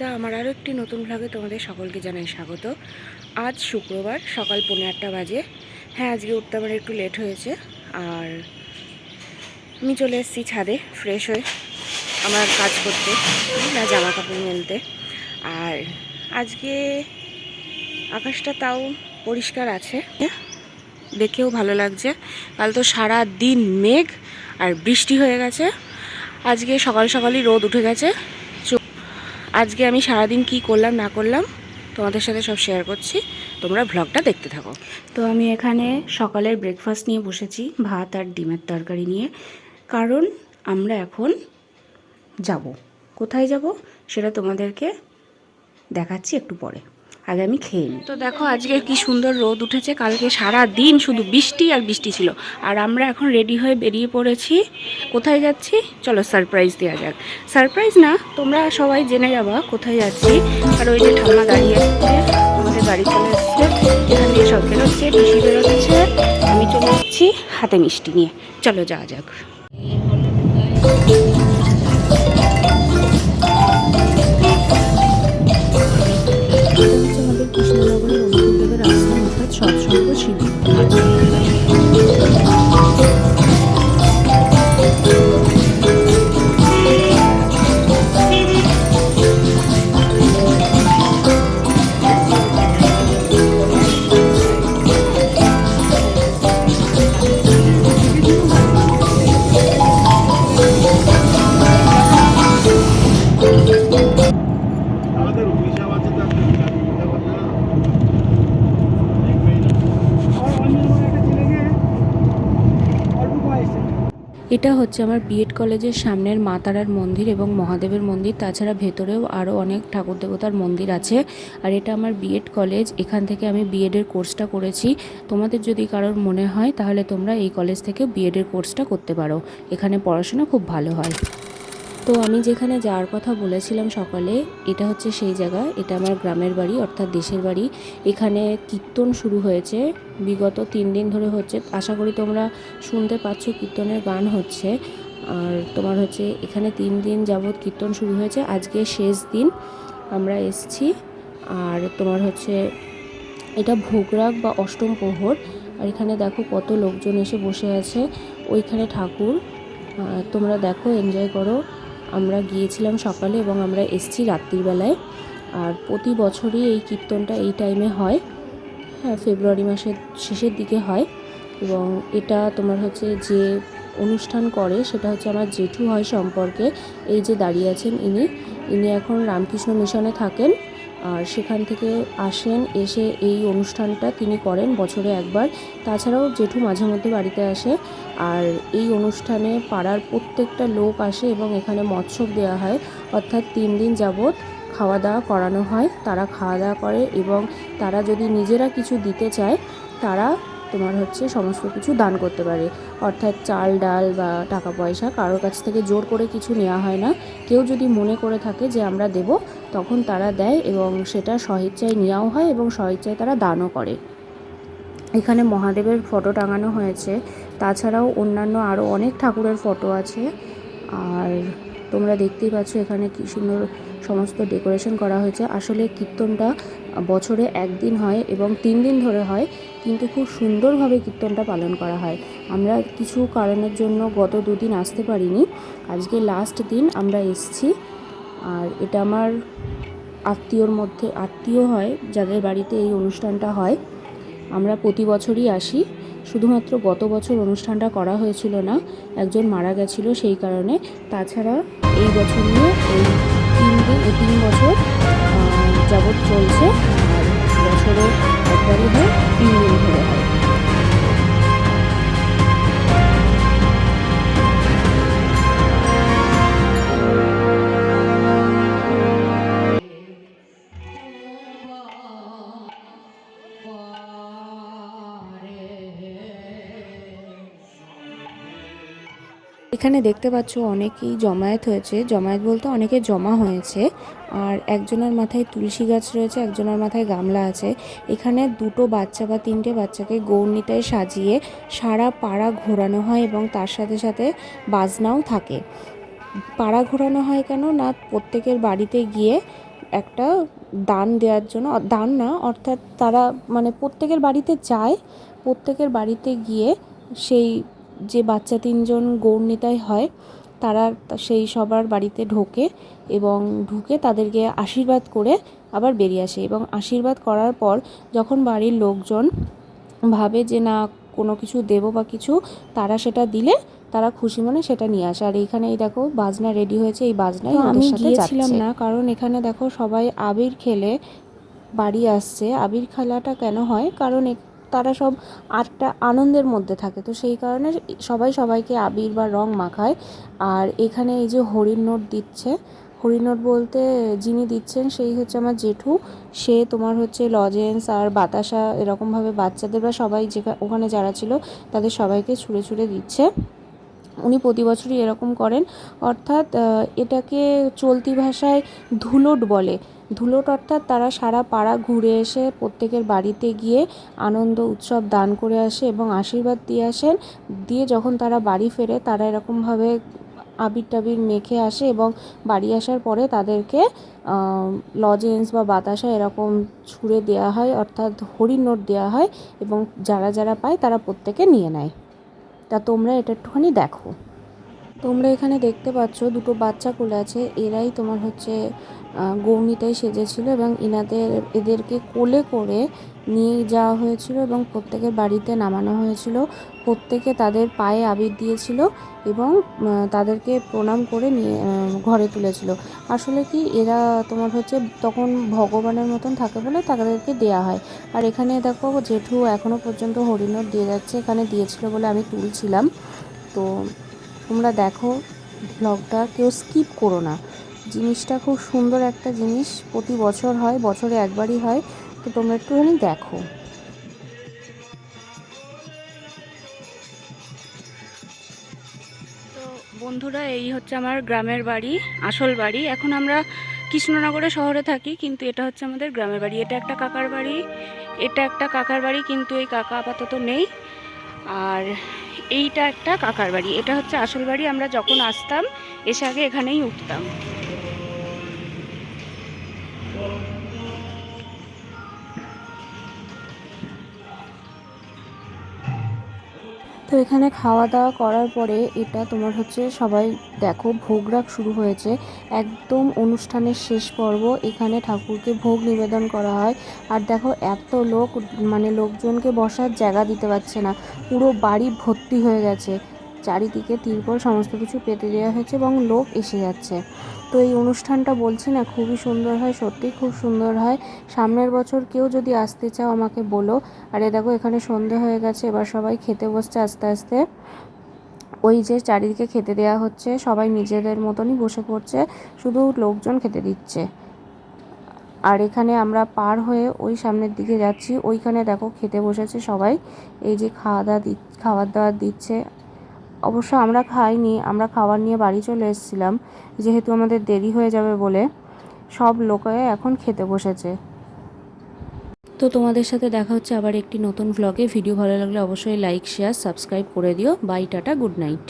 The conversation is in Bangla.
সবিতা আমার আরও একটি নতুন ভ্লগে তোমাদের সকলকে জানাই স্বাগত। আজ শুক্রবার, সকাল পৌনে আটটা বাজে। হ্যাঁ আজকে উঠতে আমার একটু লেট হয়েছে। আর আমি চলে এসেছি ছাদে ফ্রেশ হয়ে আমার কাজ করতে, না জামা কাপড় মেলতে। আর আজকে আকাশটা তাও পরিষ্কার আছে। দেখেও ভালো লাগছে। কাল তো সারা দিন মেঘ আর বৃষ্টি হয়ে গেছে। আজকে সকাল সকালই রোদ উঠে গেছে। আজকে আমি সারাদিন কি করলাম, না করলাম, তোমাদের সাথে সব শেয়ার করছি। তোমরা ভ্লগটা দেখতে থাকো। তো আমি এখানে সকালের ব্রেকফাস্ট নিয়ে বসেছি, ভাত আর ডিমের তরকারি নিয়ে। কারণ আমরা এখন যাব। কোথায় যাব সেটা তোমাদেরকে দেখাচ্ছি একটু পরে। আগে আমি খেয়ে নিই তো দেখো আজকে কি সুন্দর রোদ উঠেছে, কালকে সারা দিন শুধু বৃষ্টি আর বৃষ্টি ছিল। আর আমরা এখন রেডি হয়ে বেরিয়ে পড়েছি। কোথায় যাচ্ছি? চলো সারপ্রাইজ দেওয়া যাক। সারপ্রাইজ না, তোমরা সবাই জেনে যাবা কোথায় যাচ্ছি। আর ওই যে ঠাম্মা দাঁড়িয়ে আছে, আমাদের গাড়ি চলে এসছে। এখান দিয়ে সব বেরোচ্ছে পিসি বেরোচ্ছে। আমি চলে যাচ্ছি হাতে মিষ্টি নিয়ে। চলো যাওয়া যাক। এটা হচ্ছে আমার বিএড কলেজের সামনের মাতারার মন্দির এবং মহাদেবের মন্দির। তাছাড়া ভেতরেও আরও অনেক ঠাকুর দেবতার মন্দির আছে। আর এটা আমার বিএড কলেজ। এখান থেকে আমি বিএডের কোর্সটা করেছি। তোমাদের যদি কারোর মনে হয়, তাহলে তোমরা এই কলেজ থেকে বিএডের কোর্সটা করতে পারো। এখানে পড়াশোনা খুব ভালো হয়। তো আমি যেখানে যাওয়ার কথা বলেছিলাম সকালে, এটা হচ্ছে সেই জায়গা। এটা আমার গ্রামের বাড়ি, অর্থাৎ দেশের বাড়ি। এখানে কীর্তন শুরু হয়েছে। বিগত তিন দিন ধরে হচ্ছে। আশা করি তোমরা শুনতে পাচ্ছ কীর্তনের গান হচ্ছে। আর তোমার হচ্ছে এখানে তিন দিন যাবৎ কীর্তন শুরু হয়েছে। আজকে শেষ দিন। আমরা এসছি। আর তোমার হচ্ছে, এটা ভোগরাগ বা অষ্টম প্রহর। আর এখানে দেখো কত লোকজন এসে বসে আছে। ওইখানে ঠাকুর। তোমরা দেখো, এনজয় করো। আমরা গিয়েছিলাম সকালে এবং আমরা এসছি রাত্রিবেলায় আর প্রতি বছরই এই কীর্তনটা এই টাইমে হয়। হ্যাঁ ফেব্রুয়ারি মাসের শেষের দিকে হয়। এবং এটা তোমার হচ্ছে যে অনুষ্ঠান করে, সেটা হচ্ছে আমার জেঠু হয় সম্পর্কে। এই যে দাঁড়িয়ে আছেন ইনি ইনি এখন রামকৃষ্ণ মিশনে থাকেন। আর সেখান থেকে আসেন, এসে এই অনুষ্ঠানটা তিনি করেন বছরে একবার। তাছাড়াও জেঠু মাঝে মধ্যে বাড়িতে আসে আর এই অনুষ্ঠানে পাড়ার প্রত্যেকটা লোক আসে এবং এখানে মৎসব দেওয়া হয়। অর্থাৎ তিন দিন যাবৎ খাওয়া দাওয়া করানো হয়। তারা খাওয়া দাওয়া করে এবং তারা যদি নিজেরা কিছু দিতে চায়, তারা তোমার হচ্ছে সমস্ত কিছু দান করতে পারে। অর্থাৎ চাল, ডাল বা টাকা পয়সা কারোর কাছ থেকে জোর করে কিছু নেওয়া হয় না। কেউ যদি মনে করে থাকে যে আমরা দেব, তখন তারা দেয় এবং সেটা স্বইচ্ছায় নেওয়াও হয় এবং স্বইচ্ছায় তারা দানও করে। এখানে মহাদেবের ফটো টাঙানো হয়েছে। তাছাড়াও অন্যান্য আরও অনেক ঠাকুরের ফটো আছে। আর তোমরা দেখতেই পাচ্ছ এখানে কি সুন্দর সমস্ত ডেকোরেশন করা হয়েছে। আসলে কীর্তনটা বছরে একদিন হয় এবং তিন দিন ধরে হয়, কিন্তু খুব সুন্দরভাবে কীর্তনটা পালন করা হয়। আমরা কিছু কারণের জন্য গত দুদিন আসতে পারিনি। আজকে লাস্ট দিন আমরা এসছি। আর এটা আমার আত্মীয়র মধ্যে, আত্মীয় হয়, যাদের বাড়িতে এই অনুষ্ঠানটা হয়। আমরা প্রতি বছরই আসি। শুধুমাত্র গত বছর অনুষ্ঠানটা করা হয়েছিল না, একজন মারা গেছিল সেই কারণে। তাছাড়া এই বছর নিয়ে এই তিন দিন তিন বছর যাবৎ চলছে, আর বছরে একবারই হয়, তিন দিন ধরে হয়। এখানে দেখতে পাচ্ছ অনেকেই জমায়েত হয়েছে। জমায়েত বলতে অনেকে জমা হয়েছে। আর একজনের মাথায় তুলসী গাছ রয়েছে, একজনের মাথায় গামলা আছে। এখানে দুটো বাচ্চা বা তিনটে বাচ্চাকে গৌরনীতায় সাজিয়ে সারা পাড়া ঘোরানো হয় এবং তার সাথে সাথে বাজনাও থাকে। পাড়া ঘোরানো হয় কেন? না, প্রত্যেকের বাড়িতে গিয়ে একটা দান দেওয়ার জন্য, দান না, অর্থাৎ তারা মানে প্রত্যেকের বাড়িতে যায়, প্রত্যেকের বাড়িতে গিয়ে সেই যে বাচ্চা তিনজন গৌরনিতাই হয় তারা সেই সবার বাড়িতে ঢোকে এবং ঢুকে তাদেরকে আশীর্বাদ করে আবার বেরিয়ে আসে এবং আশীর্বাদ করার পর যখন বাড়ির লোকজন ভাবে যে না কোনো কিছু দেবো বা কিছু তারা সেটা দিলে তারা খুশি মনে সেটা নিয়ে আসে। আর এইখানে এই দেখো বাজনা রেডি হয়েছে এই বাজনাই তো আমি গিয়েছিলাম না কারণ এখানে দেখো সবাই আবির খেলে বাড়ি আসছে। আবির খেলাটা কেন হয়? কারণ তারা সব আটটা আনন্দের মধ্যে থাকে। তো সেই কারণে সবাই সবাইকে আবির বা রং মাখায়। আর এখানে এই যে হরিণ নোট দিচ্ছে, হরিণ নোট বলতে যিনি দিচ্ছেন সেই হচ্ছে আমার জেঠু। সে তোমার হচ্ছে লজেন্স আর বাতাসা এরকমভাবে বাচ্চাদের বা সবাই যেখানে ওখানে যারা ছিল তাদের সবাইকে ছুঁড়ে ছুঁড়ে দিচ্ছে। উনি প্রতি বছরই এরকম করেন। অর্থাৎ এটাকে চলতি ভাষায় ধুলোট বলে। ধুলোট অর্থাৎ তারা সারা পাড়া ঘুরে এসে প্রত্যেকের বাড়িতে গিয়ে আনন্দ উৎসব দান করে আসে এবং আশীর্বাদ দিয়ে আসেন। দিয়ে যখন তারা বাড়ি ফেরে, তারা এরকমভাবে আবির টাবির মেখে আসে এবং বাড়ি আসার পরে তাদেরকে লজেন্স বা বাতাসা এরকম ছুঁড়ে দেওয়া হয়, অর্থাৎ হরিণ নোট দেওয়া হয় এবং যারা যারা পায় তারা প্রত্যেকে নিয়ে নেয়। তা তোমরা এটা একটুখানি দেখো। তোমরা এখানে দেখতে পাচ্ছ দুটো বাচ্চা কোলে আছে। এরাই তোমার হচ্ছে গৌরনীতাই সেজেছিল এবং ইনাদের, এদেরকে কোলে করে নিয়ে যাওয়া হয়েছিল এবং প্রত্যেকের বাড়িতে নামানো হয়েছিল। প্রত্যেকে তাদের পায়ে আবির দিয়েছিল এবং তাদেরকে প্রণাম করে নিয়ে ঘরে তুলেছিল। আসলে কি এরা তোমার হচ্ছে তখন ভগবানের মতন থাকে বলে তাদেরকে দেয়া হয়। আর এখানে দেখো জেঠু এখনও পর্যন্ত হরিণর দিয়ে যাচ্ছে, এখানে দিয়েছিল বলে আমি তুলছিলাম। তো তোমরা দেখো ব্লগটা কেউ স্কিপ করো না। জিনিসটা খুব সুন্দর একটা জিনিস, প্রতি বছর হয়, বছরে একবারই হয়, তো তোমরা একটুখানি দেখো। তো বন্ধুরা, এই হচ্ছে আমার গ্রামের বাড়ি, আসল বাড়ি। এখন আমরা কৃষ্ণনগরে শহরে থাকি, কিন্তু এটা হচ্ছে আমাদের গ্রামের বাড়ি। এটা একটা কাকার বাড়ি, এটা একটা কাকার বাড়ি, কিন্তু এই কাকা আপাতত নেই। আর এইটা একটা কাকার বাড়ি। এটা হচ্ছে আসল বাড়ি। আমরা যখন আসতাম, এসে আগে এখানেই উঠতাম। তো এখানে খাওয়া দাওয়া করার পরে এটা তোমার হচ্ছে সবাই দেখো, ভোগ রাগ শুরু হয়েছে। একদম অনুষ্ঠানের শেষ পর্ব, এখানে ঠাকুরকে ভোগ নিবেদন করা হয়। আর দেখো, এত লোক মানে লোকজনকে বসার জায়গা দিতে পারছে না। পুরো বাড়ি ভর্তি হয়ে গেছে। চারিদিকে তিরপল সমস্ত কিছু পেতে দেওয়া হয়েছে এবং লোক এসে যাচ্ছে। তো এই অনুষ্ঠানটা বলছি না, খুবই সুন্দর হয়, সত্যি খুব সুন্দর হয়। সামনের বছর কেউ যদি আসতে চাও আমাকে বলো। আর এ দেখো, এখানে সন্ধে হয়ে গেছে, এবার সবাই খেতে বসছে আস্তে আস্তে। ওই যে চারিদিকে খেতে দেওয়া হচ্ছে, সবাই নিজেদের মতনই বসে পড়ছে, শুধু লোকজন খেতে দিচ্ছে। আর এখানে আমরা পার হয়ে ওই সামনের দিকে যাচ্ছি, ওইখানে দেখো খেতে বসেছে সবাই। এই যে খাওয়া দাওয়া খাবার দাবার দিচ্ছে। অবশ্য আমরা খাইনি, আমরা খাবার নিয়ে বাড়ি চলে এসেছিলাম। যেহেতু আমাদের দেরি হয়ে যাবে বলে সব লোকে এখন খেতে বসেছে। তো তোমাদের সাথে দেখা হচ্ছে আবার একটি নতুন ভ্লগে ভিডিও ভালো লাগলে অবশ্যই লাইক শেয়ার সাবস্ক্রাইব করে দিও। By, tata good night